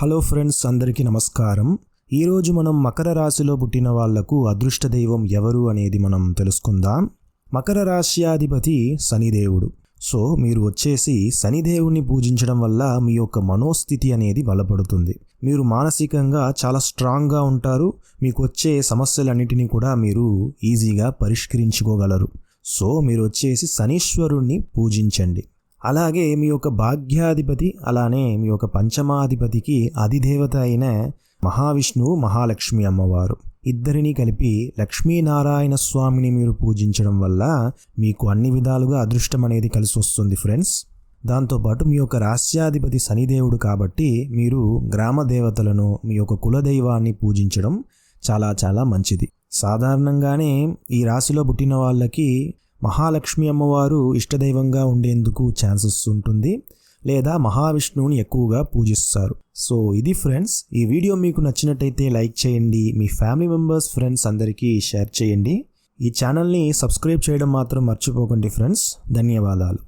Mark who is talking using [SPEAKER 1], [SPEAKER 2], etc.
[SPEAKER 1] Hello friends అందరికీ నమస్కారం. ఈరోజు మనం మకర రాశిలో పుట్టిన వాళ్ళకు అదృష్ట దైవం ఎవరు అనేది మనం తెలుసుకుందాం. మకర రాశ్యాధిపతి శనిదేవుడు. సో మీరు వచ్చేసి శనిదేవుణ్ణి పూజించడం వల్ల మీ యొక్క మనోస్థితి అనేది బలపడుతుంది. మీరు మానసికంగా చాలా స్ట్రాంగ్గా ఉంటారు. మీకు వచ్చే సమస్యలన్నిటినీ కూడా మీరు ఈజీగా పరిష్కరించుకోగలరు. సో మీరు వచ్చేసి శనీశ్వరుణ్ణి పూజించండి. అలాగే మీ యొక్క భాగ్యాధిపతి అలానే మీ యొక్క పంచమాధిపతికి అధిదేవత అయిన మహావిష్ణువు మహాలక్ష్మి అమ్మవారు. ఇద్దరిని కలిపి లక్ష్మీనారాయణ స్వామిని మీరు పూజించడం వల్ల మీకు అన్ని విధాలుగా అదృష్టం అనేది కలిసి వస్తుంది ఫ్రెండ్స్. దాంతోపాటు మీ యొక్క రాస్యాధిపతి శనిదేవుడు కాబట్టి మీరు గ్రామ దేవతలను మీ యొక్క కులదైవాన్ని పూజించడం చాలా చాలా మంచిది. సాధారణంగానే ఈ రాశిలో పుట్టిన వాళ్ళకి మహాలక్ష్మి అమ్మవారు ఇష్టదైవంగా ఉండేందుకు ఛాన్సెస్ ఉంటుంది లేదా మహావిష్ణువుని ఎక్కువగా పూజిస్తారు. సో ఇది ఫ్రెండ్స్ ఈ వీడియో మీకు నచ్చినట్టయితే లైక్ చేయండి మీ ఫ్యామిలీ మెంబర్స్ ఫ్రెండ్స్ అందరికీ షేర్ చేయండి. ఈ ఛానల్ని సబ్స్క్రైబ్ చేయడం మాత్రం మర్చిపోకండి ఫ్రెండ్స్. ధన్యవాదాలు.